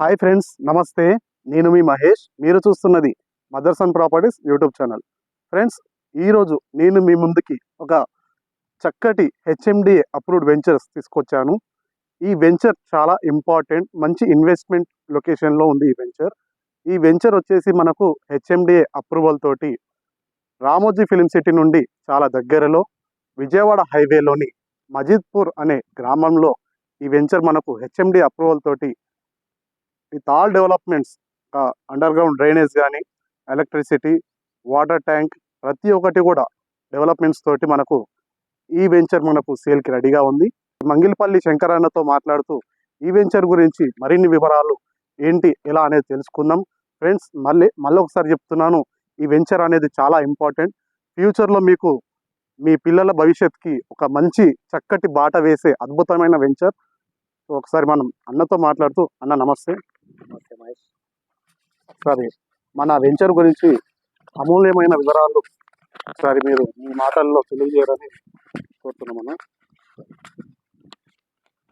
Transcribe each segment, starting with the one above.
Hi friends నమస్తే. నేను మీ మహేష్. మీరు చూస్తున్నది mothers and properties YouTube channel. Friends ఈరోజు నేను మీ ముందుకి ఒక చక్కటి హెచ్ఎండిఏ అప్రూవ్డ్ వెంచర్స్ తీసుకొచ్చాను. ఈ వెంచర్ చాలా ఇంపార్టెంట్ మంచి ఇన్వెస్ట్మెంట్ లొకేషన్లో ఉంది ఈ వెంచర్. ఈ వెంచర్ వచ్చేసి మనకు హెచ్ఎండిఏ అప్రూవల్ తోటి రామోజీ ఫిలిం సిటీ నుండి చాలా దగ్గరలో విజయవాడ హైవేలోని మజిద్పూర్ అనే గ్రామంలో ఈ వెంచర్ మనకు హెచ్ఎండి అప్రూవల్ తోటి with all developments underground drainage కానీ ఎలక్ట్రిసిటీ వాటర్ ట్యాంక్ ప్రతి ఒక్కటి కూడా డెవలప్మెంట్స్ తోటి మనకు ఈ వెంచర్ మనకు సేల్కి రెడీగా ఉంది. మంగిల్పల్లి శంకరన్నతో మాట్లాడుతూ ఈ వెంచర్ గురించి మరిన్ని వివరాలు ఏంటి ఎలా అనేది తెలుసుకుందాం. ఫ్రెండ్స్ మళ్ళీ మళ్ళీ ఒకసారి చెప్తున్నాను ఈ వెంచర్ అనేది చాలా ఇంపార్టెంట్. ఫ్యూచర్లో మీకు మీ పిల్లల భవిష్యత్కి ఒక మంచి చక్కటి బాట వేసే అద్భుతమైన వెంచర్. సో ఒకసారి మనం అన్నతో మాట్లాడుతూ అన్న నమస్తే. నమస్తే మహేష్. ఒకసారి మన వెంచర్ గురించి అమూల్యమైన వివరాలు ఒకసారి మీరు మీ మాటల్లో తెలియజేయాలని కోరుతున్నాం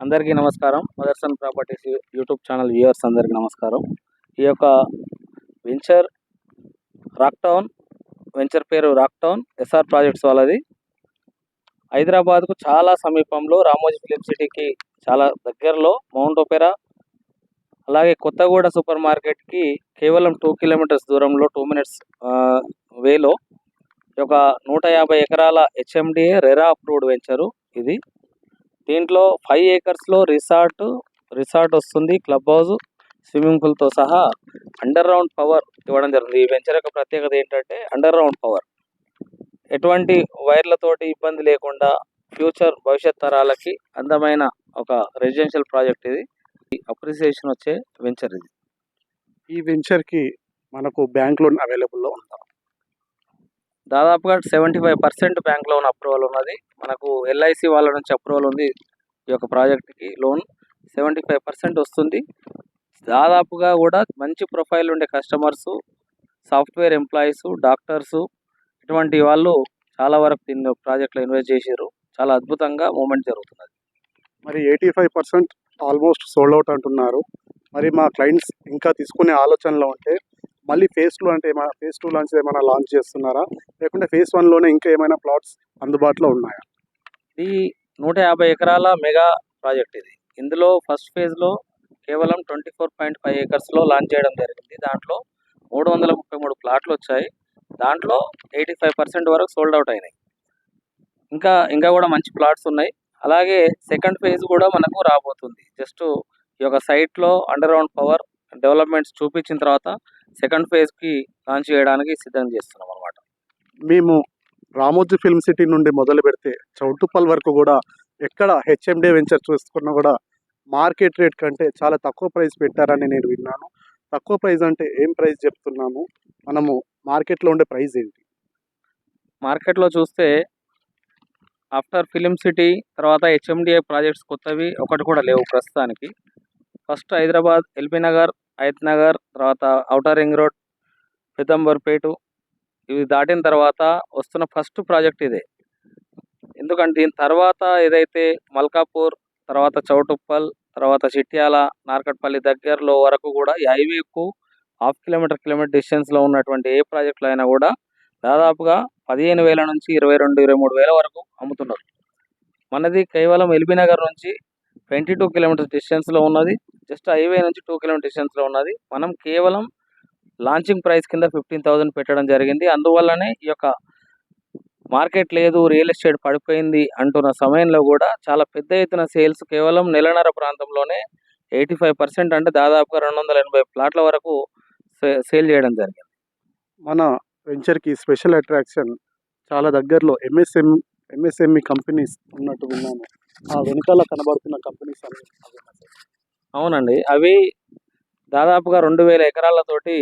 అందరికీ నమస్కారం. Motherson properties YouTube channel viewers అందరికీ నమస్కారం. ఈ యొక్క వెంచర్ రాక్ టౌన్ వెంచర్ పేరు రాక్ టౌన్ ఎస్ఆర్ ప్రాజెక్ట్స్ వాళ్ళది. హైదరాబాద్కు చాలా సమీపంలో రామోజీ ఫిలిం సిటీకి చాలా దగ్గరలో మౌంట్ ఒపెరా అలాగే కొత్తగూడ సూపర్ మార్కెట్కి కేవలం టూ కిలోమీటర్స్ దూరంలో టూ మినిట్స్ వేలో ఒక నూట యాభై ఎకరాల హెచ్ఎండిఏ రెరా అప్రూవ్డ్ వెంచరు ఇది. దీంట్లో ఫైవ్ ఏకర్స్లో రిసార్ట్ రిసార్ట్ వస్తుంది క్లబ్ హౌస్ స్విమ్మింగ్ పూల్తో సహా అండర్ గ్రౌండ్ పవర్ ఇవ్వడం జరుగుతుంది. ఈ వెంచర్ యొక్క ప్రత్యేకత ఏంటంటే అండర్ గ్రౌండ్ పవర్. ఎటువంటి వైర్లతోటి ఇబ్బంది లేకుండా ఫ్యూచర్ భవిష్యత్ తరాలకి అందమైన ఒక రెసిడెన్షియల్ ప్రాజెక్ట్ ఇది. అప్రిసియేషన్ వచ్చే వెంచర్ ఇది. ఈ వెంచర్కి మనకు బ్యాంక్ లోన్ అవైలబుల్లో ఉందా దాదాపుగా seventy five percent bank loan approval ఉన్నది. మనకు ఎల్ఐసి వాళ్ళ నుంచి అప్రూవల్ ఉంది ఈ యొక్క ప్రాజెక్ట్కి లోన్. సెవెంటీ ఫైవ్ పర్సెంట్ వస్తుంది. దాదాపుగా కూడా మంచి ప్రొఫైల్ ఉండే కస్టమర్స్ సాఫ్ట్వేర్ ఎంప్లాయీస్ డాక్టర్స్ ఇటువంటి వాళ్ళు చాలా వరకు దీన్ని ప్రాజెక్ట్లో ఇన్వెస్ట్ చేశారు చాలా అద్భుతంగా మూమెంట్ జరుగుతున్నది. మరి eighty five percent almost sold out అంటున్నారు. మరి మా క్లయింట్స్ ఇంకా తీసుకునే ఆలోచనలో ఉంటే మళ్ళీ ఫేజ్ టూ అంటే ఏమైనా ఫేజ్ టూ లాంచ్ ఏమైనా లాంచ్ చేస్తున్నారా? లేకుంటే ఫేజ్ వన్లోనే ఇంకా ఏమైనా ప్లాట్స్ అందుబాటులో ఉన్నాయా? ఈ నూట యాభై ఎకరాల మెగా ప్రాజెక్ట్ ఇది. ఇందులో ఫస్ట్ ఫేజ్లో కేవలం ట్వంటీ ఫోర్ పాయింట్ ఫైవ్ ఏకర్స్లో లాంచ్ చేయడం జరిగింది. దాంట్లో మూడు వందల ముప్పై మూడు ప్లాట్లు వచ్చాయి. దాంట్లో ఎయిటీ ఫైవ్ పర్సెంట్ వరకు సోల్డ్ అవుట్ అయినాయి. ఇంకా ఇంకా కూడా మంచి ప్లాట్స్ ఉన్నాయి. అలాగే సెకండ్ ఫేజ్ కూడా మనకు రాబోతుంది. జస్ట్ ఈ యొక్క సైట్లో అండర్ గ్రౌండ్ పవర్ డెవలప్మెంట్స్ చూపించిన తర్వాత సెకండ్ ఫేజ్కి లాంచ్ చేయడానికి సిద్ధం చేస్తున్నాం అనమాట మేము రామోజీ ఫిల్మ్ సిటీ నుండి మొదలు పెడితే చౌటుప్పల్ వరకు కూడా ఎక్కడ హెచ్ఎండే వెంచర్ చూసుకున్నా కూడా మార్కెట్ రేట్ కంటే చాలా తక్కువ ప్రైస్ పెట్టారని నేను విన్నాను. తక్కువ ప్రైస్ అంటే ఏం ప్రైస్ చెప్తున్నాము? మనము మార్కెట్లో ఉండే ప్రైస్ ఏంటి? మార్కెట్లో చూస్తే ఆఫ్టర్ ఫిలిం సిటీ తర్వాత హెచ్ఎండిఏ ప్రాజెక్ట్స్ కొత్తవి ఒకటి కూడా లేవు ప్రస్తుతానికి. ఫస్ట్ హైదరాబాద్ ఎల్బీ నగర్ హయత్ నగర్ తర్వాత ఔటర్ రింగ్ రోడ్ పెదంబర్పేట ఇవి దాటిన తర్వాత వస్తున్న ఫస్ట్ ప్రాజెక్ట్ ఇదే. ఎందుకంటే దీని తర్వాత ఏదైతే మల్కాపూర్ తర్వాత చౌటుప్పల్ తర్వాత చిట్యాల నార్కట్పల్లి దగ్గరలో వరకు కూడా ఈ హైవేకు హాఫ్ కిలోమీటర్ కిలోమీటర్ డిస్టెన్స్లో ఉన్నటువంటి ఏ ప్రాజెక్టులు అయినా కూడా దాదాపుగా పదిహేను వేల నుంచి ఇరవై రెండు ఇరవై మూడు వేల వరకు అమ్ముతున్నారు. మనది కేవలం ఎల్బీ నగర్ నుంచి ట్వంటీ టూ కిలోమీటర్స్ డిస్టెన్స్లో ఉన్నది. జస్ట్ హైవే నుంచి టూ కిలోమీటర్ డిస్టెన్స్లో ఉన్నది. మనం కేవలం లాంచింగ్ ప్రైస్ కింద ఫిఫ్టీన్ థౌసండ్ పెట్టడం జరిగింది. అందువల్లనే ఈ యొక్క మార్కెట్ లేదు రియల్ ఎస్టేట్ పడిపోయింది అంటున్న సమయంలో కూడా చాలా పెద్ద ఎత్తున సేల్స్ కేవలం నెలన్నర ప్రాంతంలోనే ఎయిటీ ఫైవ్ పర్సెంట్ అంటే దాదాపుగా రెండు వందల ఎనభై ప్లాట్ల వరకు సేల్ చేయడం జరిగింది. మన వెంచర్కి స్పెషల్ అట్రాక్షన్ చాలా దగ్గరలో ఎంఎస్ఎం ఎంఎస్ఎంఈ కంపెనీస్ ఉన్నట్టు విన్నాను. ఆ వెనకాల కనబడుతున్న కంపెనీస్ అన్ని అవునండి. అవి దాదాపుగా రెండు వేల ఎకరాలతోటి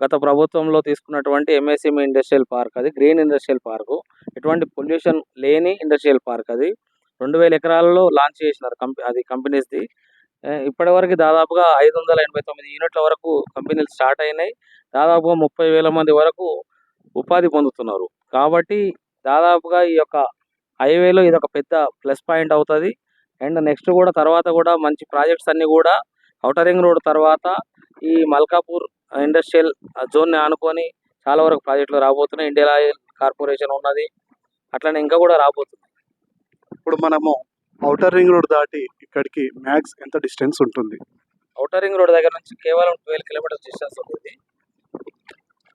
గత ప్రభుత్వంలో తీసుకున్నటువంటి ఎంఎస్ఎంఈ ఇండస్ట్రియల్ పార్క్ అది గ్రీన్ ఇండస్ట్రియల్ పార్కు. ఎటువంటి పొల్యూషన్ లేని ఇండస్ట్రియల్ పార్క్ అది. రెండు వేల ఎకరాలలో లాంచ్ చేసినారు కంపెనీ అది కంపెనీస్ది. ఇప్పటివరకు దాదాపుగా ఐదు వందల ఎనభై తొమ్మిది యూనిట్ల వరకు కంపెనీలు స్టార్ట్ అయినాయి. దాదాపుగా ముప్పై వేల మంది వరకు ఉపాధి పొందుతున్నారు. కాబట్టి దాదాపుగా ఈ యొక్క హైవేలో ఇది ఒక పెద్ద ప్లస్ పాయింట్ అవుతుంది. అండ్ నెక్స్ట్ కూడా తర్వాత కూడా మంచి ప్రాజెక్ట్స్ అన్నీ కూడా ఔటర్ రింగ్ రోడ్ తర్వాత ఈ మల్కాపూర్ ఇండస్ట్రియల్ జోన్ని ఆనుకొని చాలా వరకు ప్రాజెక్టులు రాబోతున్నాయి. ఇండియన్ ఆయిల్ కార్పొరేషన్ ఉన్నది. అట్లనే ఇంకా కూడా రాబోతుంది. ఇప్పుడు మనము ఔటర్ రింగ్ రోడ్ దాటి ఇక్కడికి మ్యాక్స్ ఎంత డిస్టెన్స్ ఉంటుంది? ఔటర్ రింగ్ రోడ్ దగ్గర నుంచి కేవలం ట్వెల్వ్ కిలోమీటర్స్ డిస్టెన్స్ ఉంటుంది.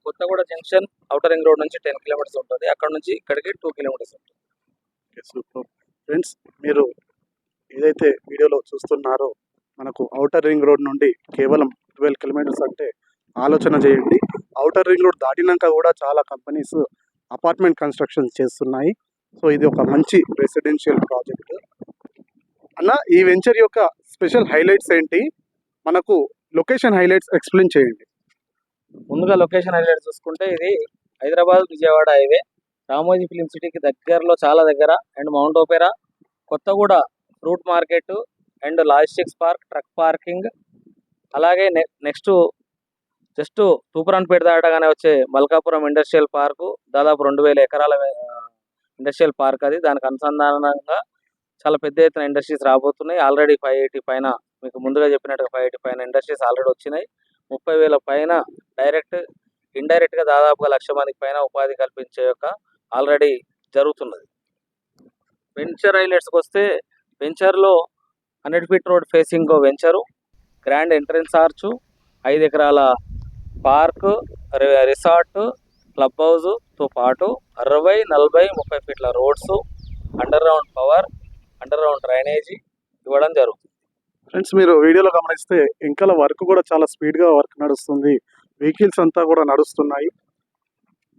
Kothaguda junction outer ring road నుంచి టెన్ కిలోమీటర్స్ ఉంటుంది. అక్కడ నుంచి ఇక్కడికి టూ కిలోమీటర్స్ ఉంటుంది. సూపర్. ఫ్రెండ్స్ మీరు ఏదైతే వీడియోలో చూస్తున్నారో మనకు ఔటర్ రింగ్ రోడ్ నుండి కేవలం ట్వెల్వ్ కిలోమీటర్స్ అంటే ఆలోచన చేయండి. ఔటర్ రింగ్ రోడ్ దాటినాక కూడా చాలా కంపెనీస్ అపార్ట్మెంట్ కన్స్ట్రక్షన్ చేస్తున్నాయి. సో ఇది ఒక మంచి రెసిడెన్షియల్ ప్రాజెక్ట్ అన్న ఈ వెంచర్ యొక్క స్పెషల్ హైలైట్స్ ఏంటి? మనకు లొకేషన్ హైలైట్స్ ఎక్స్ప్లెయిన్ చేయండి. ముందుగా లొకేషన్ హైలైట్స్ చూసుకుంటే ఇది హైదరాబాద్ విజయవాడ హైవే. రామోజీ ఫిలిం సిటీకి దగ్గరలో చాలా దగ్గర. And mount opera Kothaguda fruit market and logistics park truck parking. అలాగే నెక్స్ట్ జస్ట్ తూపురాన్పేట దాటగానే వచ్చే మల్కాపురం ఇండస్ట్రియల్ పార్కు. దాదాపు రెండు వేల ఎకరాల ఇండస్ట్రియల్ పార్క్ అది. దానికి అనుసంధానంగా చాలా పెద్ద ఎత్తున ఇండస్ట్రీస్ రాబోతున్నాయి. ఆల్రెడీ ఫైవ్ ఎయిటీ పైన మీకు ముందుగా చెప్పినట్టుగా ఫైవ్ ఎయిటీ పైన ఇండస్ట్రీస్ ఆల్రెడీ వచ్చినాయి. ముప్పై వేల పైన డైరెక్ట్ ఇండైరెక్ట్గా దాదాపుగా లక్ష మందికి పైన ఉపాధి కల్పించే యొక్క ఆల్రెడీ జరుగుతున్నది. వెంచర్ హైలైట్స్కి వస్తే వెంచర్లో hundred feet road facing venture grand entrance arch ఐదు ఎకరాల పార్క్ రిసార్ట్ క్లబ్ హౌస్తో పాటు అరవై నలభై ముప్పై ఫీట్ల roads under ground power under ground drainage ఇవ్వడం జరుగుతుంది. ఫ్రెండ్స్ మీరు వీడియోలో గమనిస్తే ఇంకా వర్క్ కూడా చాలా స్పీడ్గా వర్క్ నడుస్తుంది. వెహికల్స్ అంతా కూడా నడుస్తున్నాయి.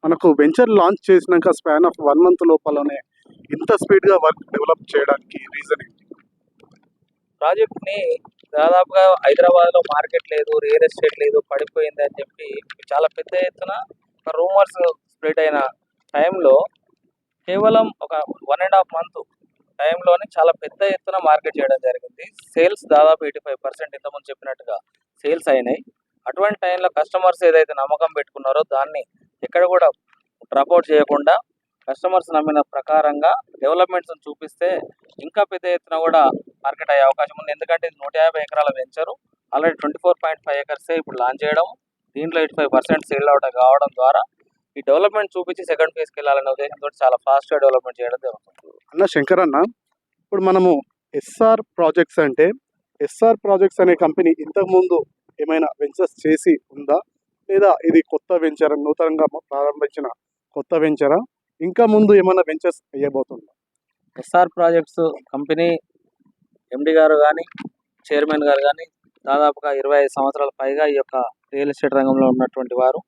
మనకు వెంచర్ లాంచ్ చేసినాక స్పాన్ ఆఫ్ వన్ మంత్ లోపలనే ఇంత స్పీడ్గా వర్క్ డెవలప్ చేయడానికి రీజన్ ఏంటి? ప్రాజెక్ట్ని దాదాపుగా హైదరాబాద్లో మార్కెట్ లేదు రియల్ ఎస్టేట్ లేదు పడిపోయింది అని చెప్పి చాలా పెద్ద ఎత్తున రూమర్స్ స్ప్రెడ్ అయిన టైంలో కేవలం ఒక వన్ అండ్ హాఫ్ మంత్ టైంలోనే చాలా పెద్ద ఎత్తున మార్కెట్ చేయడం జరిగింది. సేల్స్ దాదాపు ఎయిటీ ఫైవ్ పర్సెంట్ ఇంతకుముందు చెప్పినట్టుగా సేల్స్ అయినాయి. అటువంటి టైంలో కస్టమర్స్ ఏదైతే నమ్మకం పెట్టుకున్నారో దాన్ని ఎక్కడ కూడా డ్రాప్అవుట్ చేయకుండా కస్టమర్స్ నమ్మిన ప్రకారంగా డెవలప్మెంట్స్ చూపిస్తే ఇంకా పెద్ద ఎత్తున కూడా మార్కెట్ అయ్యే అవకాశం ఉంది. ఎందుకంటే ఇది నూట యాభై ఎకరాల venture. Already twenty four point five ఎకర్సే ఇప్పుడు లాంచ్ చేయడం. దీంట్లో eighty five percent sale out కావడం ద్వారా ఈ డెవలప్మెంట్ చూపించి సెకండ్ ఫేజ్కి వెళ్ళాలనే ఉద్దేశంతో చాలా ఫాస్ట్గా డెవలప్మెంట్ చేయడం జరుగుతుంది. అన్న శంకర్ అన్న ఇప్పుడు మనము ఎస్ఆర్ ప్రాజెక్ట్స్ అంటే ఎస్ఆర్ ప్రాజెక్ట్స్ అనే కంపెనీ ఇంతకుముందు ఏమైనా వెంచర్స్ చేసి ఉందా? లేదా ఇది కొత్త వెంచర్? నూతనంగా ప్రారంభించిన కొత్త వెంచరా? ఇంకా ముందు ఏమైనా వెంచర్స్ వేయబోతుందా? ఎస్ఆర్ ప్రాజెక్ట్స్ కంపెనీ ఎండి గారు కానీ చైర్మన్ గారు కానీ దాదాపుగా ఇరవై ఐదు సంవత్సరాల పైగా ఈ యొక్క రియల్ ఎస్టేట్ రంగంలో ఉన్నటువంటి వారు.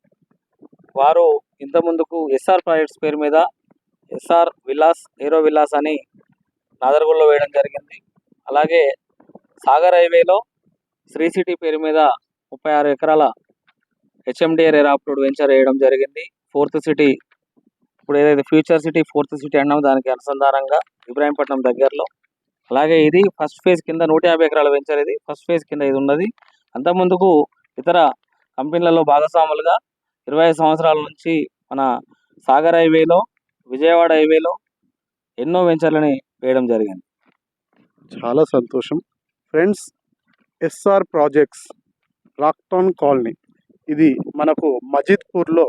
వారు ఇంత ముందుకు ఎస్ఆర్ ప్రాజెక్ట్స్ పేరు మీద ఎస్ఆర్ విలాస్ హీరో విలాస్ అని నాదర్గూడలో వేయడం జరిగింది. అలాగే సాగర్ హైవేలో శ్రీ సిటీ పేరు మీద ముప్పై ఆరు ఎకరాల హెచ్ఎండిఆర్ ఎరాప్టూడ్ వెంచర్ వేయడం జరిగింది. ఫోర్త్ సిటీ ఇప్పుడు ఏదైతే ఫ్యూచర్ సిటీ ఫోర్త్ సిటీ అన్నామో దానికి అనుసంధానంగా ఇబ్రాహీంపట్నం దగ్గరలో. అలాగే ఇది ఫస్ట్ ఫేజ్ కింద నూట యాభై ఎకరాల వెంచర్ ఇది. ఫస్ట్ ఫేజ్ కింద ఇది ఉన్నది. అంతకుముందుకు ఇతర కంపెనీలలో భాగస్వాములుగా ఇరవై ఐదు సంవత్సరాల నుంచి మన సాగర్ హైవేలో విజయవాడ హైవేలో ఎన్నో వెంచర్లని వేయడం జరిగింది. చాలా సంతోషం. Friends SR projects rocktown colony ఇది మనకు మజిద్పూర్లో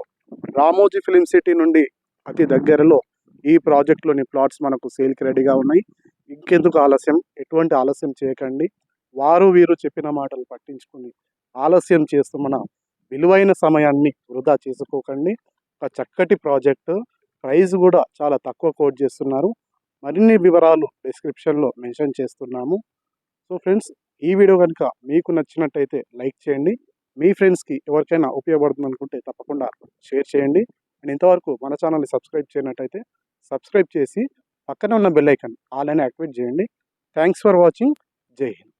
రామోజీ ఫిలిం సిటీ నుండి అతి దగ్గరలో ఈ ప్రాజెక్ట్లోని ప్లాట్స్ మనకు సేల్కి రెడీగా ఉన్నాయి. ఇంకెందుకు ఆలస్యం? ఎటువంటి ఆలస్యం చేయకండి. వారు వీరు చెప్పిన మాటలు పట్టించుకుని ఆలస్యం చేస్తూ మన విలువైన సమయాన్ని వృధా చేసుకోకండి. ఒక చక్కటి ప్రాజెక్టు. ప్రైస్ కూడా చాలా తక్కువ కోట్ చేస్తున్నారు. మరిన్ని వివరాలు డిస్క్రిప్షన్లో మెన్షన్ చేస్తున్నాము. సో ఫ్రెండ్స్ ఈ వీడియో కనుక మీకు నచ్చినట్టయితే లైక్ చేయండి. మీ ఫ్రెండ్స్కి ఎవరికైనా ఉపయోగపడుతుంది అనుకుంటే తప్పకుండా షేర్ చేయండి. అండ్ ఇంతవరకు మన ఛానల్ని సబ్స్క్రైబ్ చేయనట్టయితే సబ్స్క్రైబ్ చేసి పక్కన ఉన్న బెల్ ఆల్ అని యాక్టివేట్ చేయండి. Thanks for watching. Jai Hind.